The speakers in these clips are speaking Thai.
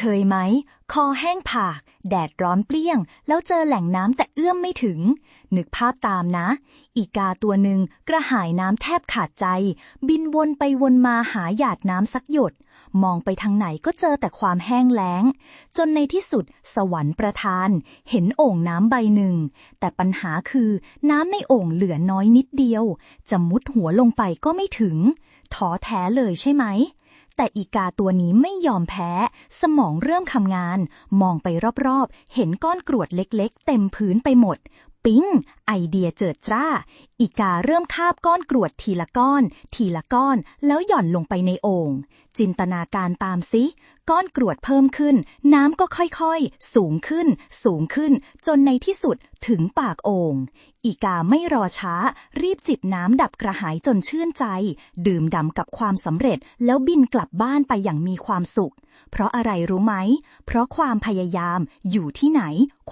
เคยไหม คอแห้งผาก แดดร้อนเปรี้ยง แล้วเจอแหล่งน้ำแต่เอื้อมไม่ถึง นึกภาพตามนะ อีกาตัวหนึ่งกระหายน้ำแทบขาดใจ บินวนไปวนมาหาหยาดน้ำสักหยด มองไปทางไหนก็เจอแต่ความแห้งแล้ง จนในที่สุดสวรรค์ประทาน เห็นโอ่งน้ำใบหนึ่ง แต่ปัญหาคือน้ำในโอ่งเหลือน้อยนิดเดียว จะมุดหัวลงไปก็ไม่ถึงท้อแท้เลยใช่ไหม แต่อีกาตัวนี้ไม่ยอมแพ้ สมองเริ่มทำงาน มองไปรอบๆ เห็นก้อนกรวดเล็กๆ เต็มพื้นไปหมด ปิ๊งไอเดียเจิดจ้า อีกาเริ่มคาบก้อนกรวดทีละก้อน ทีละก้อนแล้วหย่อนลงไปในโอ่งจินตนาการตามซิก้อนกรวดเพิ่มขึ้น น้ำก็ค่อยๆ สูงขึ้น สูงขึ้น จนในที่สุดถึงปากโอ่งอีกาไม่รอช้า รีบจิบน้ำดับกระหายจนชื่นใจ ดื่มด่ำกับความสำเร็จแล้วบินกลับบ้านไปอย่างมีความสุข เพราะอะไรรู้ไหม เพราะความพยายามอยู่ที่ไหน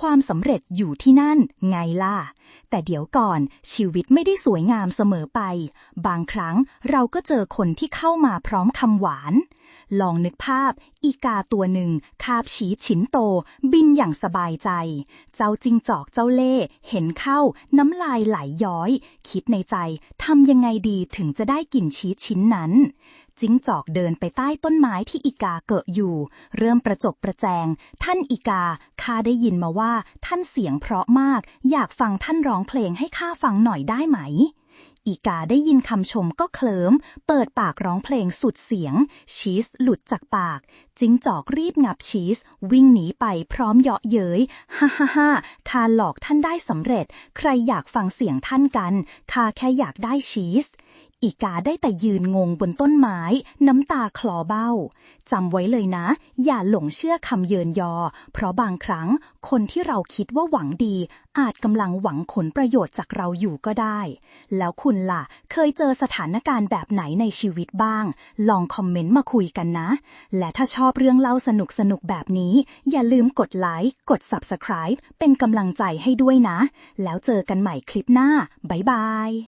ความสำเร็จอยู่ที่นั่น ไงล่ะ แต่เดี๋ยวก่อนชีวิตไม่ไม่ได้สวยงามเสมอไป บางครั้งเราก็เจอคนที่เข้ามาพร้อมคำหวาน ลองนึกภาพ อีกาตัวหนึ่งคาบฉีชิ้นโต บินอย่างสบายใจ เจ้าจิงจอกเจ้าเล่เห็นเข้า น้ำลายไหลย้อย คิดในใจทำยังไงดีถึงจะได้กินชีสชิ้นนั้นจิ้งจอกเดินไปใต้ต้นไม้ที่อีกาเกาะอยู่ เริ่มประจบประแจง ท่านอีกาข้าได้ยินมาว่า ท่านเสียงเพราะมาก อยากฟังท่านร้องเพลงให้ข้าฟังหน่อยได้ไหม อีกาได้ยินคำชมก็เคลิมเปิดปากร้องเพลงสุดเสียง ชีสหลุดจากปาก จิ้งจอกรีบงับชีส วิ่งหนีไปพร้อมเยาะเย้ยฮ่าฮ่าฮ่าคาหลอกท่านได้สำเร็จ ใครอยากฟังเสียงท่านกันข้าแค่อยากได้ชีส อีกาได้แต่ยืนงงบนต้นไม้ น้ำตาคลอเบ้าจำไว้เลยนะ อย่าหลงเชื่อคำเยินยอ เพราะบางครั้งคนที่เราคิดว่าหวังดี อาจกำลังหวังผลประโยชน์จากเราอยู่ก็ได้ แล้วคุณล่ะ เคยเจอสถานการณ์แบบไหนในชีวิตบ้าง ลองคอมเมนต์มาคุยกันนะ และถ้าชอบเรื่องเล่าสนุกสนุกๆแบบนี้ อย่าลืมกดไลค์กด Subscribe เป็นกำลังใจให้ด้วยนะ แล้วเจอกันใหม่คลิปหน้าบ๊ายบาย